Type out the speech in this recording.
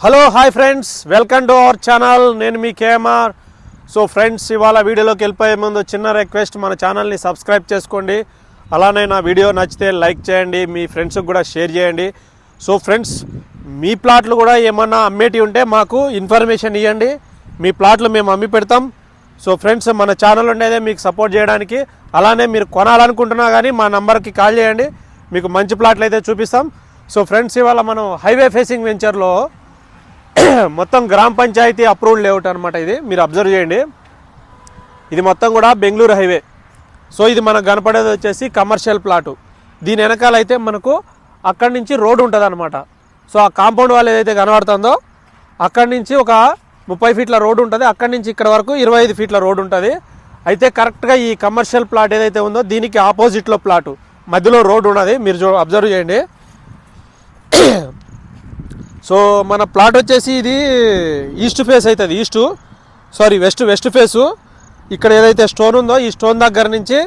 Hello hi friends welcome to our channel నేను మీ KMR so friends ఇవాళ వీడియోలోకి వెళ్ళిపోయే ముందు చిన్న రిక్వెస్ట్ మన ఛానల్ని సబ్స్క్రైబ్ చేసుకోండి. అలానే నా వీడియో నచ్చితే లైక్ చేయండి మీ ఫ్రెండ్స్కి కూడా షేర్ చేయండి. సో ఫ్రెండ్స్ మీ ప్లాట్లు కూడా ఏమన్నా అమ్మేటి ఉంటే మాకు ఇన్ఫర్మేషన్ ఇవ్వండి మీ ప్లాట్లు మేము అమ్మి పెడతాం. సో ఫ్రెండ్స్ మన ఛానల్ ఉండేదే మీకు సపోర్ట్ చేయడానికి. అలానే మీరు కొనాలనుకుంటున్నా కానీ మా నంబర్కి కాల్ చేయండి. మీకు మంచి ప్లాట్లు అయితే చూపిస్తాం. సో ఫ్రెండ్స్ ఇవాళ మనం హైవే ఫేసింగ్ వెంచర్లో మొత్తం గ్రామ పంచాయతీ అప్రూవ్డ్ లేఅవుట్ అనమాట ఇది. మీరు అబ్జర్వ్ చేయండి. ఇది మొత్తం కూడా బెంగళూరు హైవే సో ఇది మనకు కనపడేది వచ్చేసి కమర్షియల్ ప్లాటు దీని వెనకాల అయితే మనకు అక్కడి నుంచి రోడ్డు ఉంటుంది అనమాట సో ఆ కాంపౌండ్ వాళ్ళు ఏదైతే కనబడుతుందో అక్కడి నుంచి ఒక ముప్పై ఫీట్ల రోడ్ ఉంటుంది. అక్కడి నుంచి ఇక్కడ వరకు ఇరవై ఐదు ఫీట్ల రోడ్డు ఉంటుంది. అయితే కరెక్ట్గా ఈ కమర్షియల్ ప్లాట్ ఏదైతే ఉందో దీనికి ఆపోజిట్లో ప్లాటు మధ్యలో రోడ్డు ఉన్నది. మీరు అబ్జర్వ్ చేయండి. సో మన ప్లాట్ వచ్చేసి ఇది ఈస్ట్ ఫేస్ అవుతుంది east. Sorry west west face. ఇక్కడ ఏదైతే స్టోన్ ఉందో ఈ స్టోన్ దగ్గర నుంచి